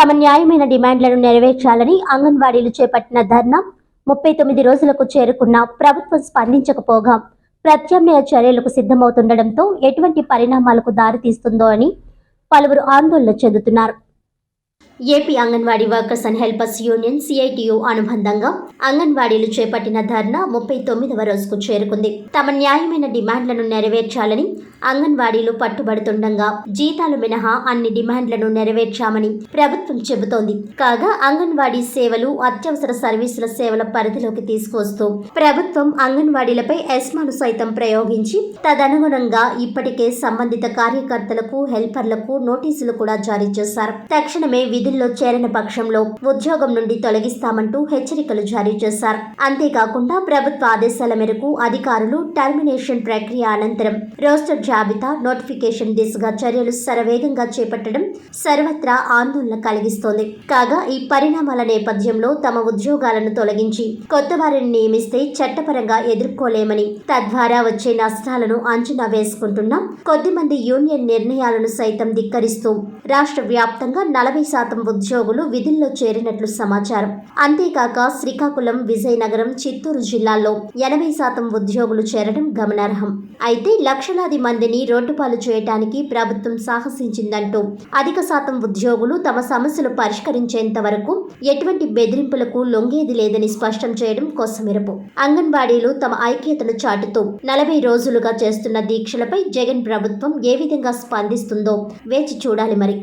తమ న్యాయమైన డిమాండ్లను నెరవేర్చాలని అంగన్వాడీలు చేపట్టిన ధర్నా ముప్పై తొమ్మిది రోజులకు చేరుకున్న ప్రభుత్వం స్పందించకపోగా ప్రత్యామ్నాయ చర్యలకు సిద్ధమవుతుండటంతో ఎటువంటి పరిణామాలకు దారితీస్తుందో అని పలువురు ఆందోళన చెందుతున్నారు. AP anganwadi workers and helpers union CITU అనుబంధంగా అంగన్వాడీలు చేపట్టిన ధర్నా ముప్పై తొమ్మిదవ రోజుకు చేరుకుంది. తమ న్యాయమైన డిమాండ్లను నెరవేర్చాలని అంగన్వాడీలు పట్టుబడుతుండగా జీతాలు మినహా అన్ని డిమాండ్లను నెరవేర్చామని ప్రభుత్వం చెబుతోంది. కాగా అంగన్వాడీ సేవలు అత్యవసర సర్వీసుల సేవల పరిధిలోకి తీసుకొస్తూ ప్రభుత్వం అంగన్వాడీలపై ఎస్మాను సైతం ప్రయోగించి తదనుగుణంగా ఇప్పటికే సంబంధిత కార్యకర్తలకు హెల్పర్లకు నోటీసులు కూడా జారీ చేశారు. తక్షణమే విధుల్లో చేరని పక్షంలో ఉద్యోగం నుండి తొలగిస్తామంటూ హెచ్చరికలు జారీ చేశారు. అంతేకాకుండా ప్రభుత్వ ఆదేశాల మేరకు అధికారులు టర్మినేషన్ ప్రక్రియ అనంతరం రోస్టర్ జాబితా నోటిఫికేషన్ దిశగా చర్యలు శరవేగంగా చేపట్టడం సర్వత్రా ఆందోళన కలిగిస్తోంది. కాగా ఈ పరిణామాల నేపథ్యంలో తమ ఉద్యోగాలను తొలగించి కొత్త వారిని నియమిస్తే చట్టపరంగా ఎదుర్కోలేమని తద్వారా వచ్చే నష్టాలను అంచనా వేసుకుంటున్న కొద్దిమంది యూనియన్ నిర్ణయాలను సైతం ధిక్కరిస్తూ రాష్ట్ర వ్యాప్తంగా నలభై శాతం శాతం ఉద్యోగులు విధుల్లో చేరినట్లు సమాచారం. అంతేకాక శ్రీకాకుళం విజయనగరం చిత్తూరు జిల్లాల్లో ఎనభై శాతం ఉద్యోగులు చేరడం గమనార్హం. అయితే లక్షలాది మందిని రోడ్డుపాలు చేయడానికి ప్రభుత్వం సాహసించిందంటూ అధిక శాతం ఉద్యోగులు తమ సమస్యలు పరిష్కరించేంత వరకు ఎటువంటి బెదిరింపులకు లొంగేది లేదని స్పష్టం చేయడం కోసమెరపు. అంగన్వాడీలు తమ ఐక్యతను చాటుతూ నలభై రోజులుగా చేస్తున్న దీక్షలపై జగన్ ప్రభుత్వం ఏ విధంగా స్పందిస్తుందో వేచి చూడాలి మరి.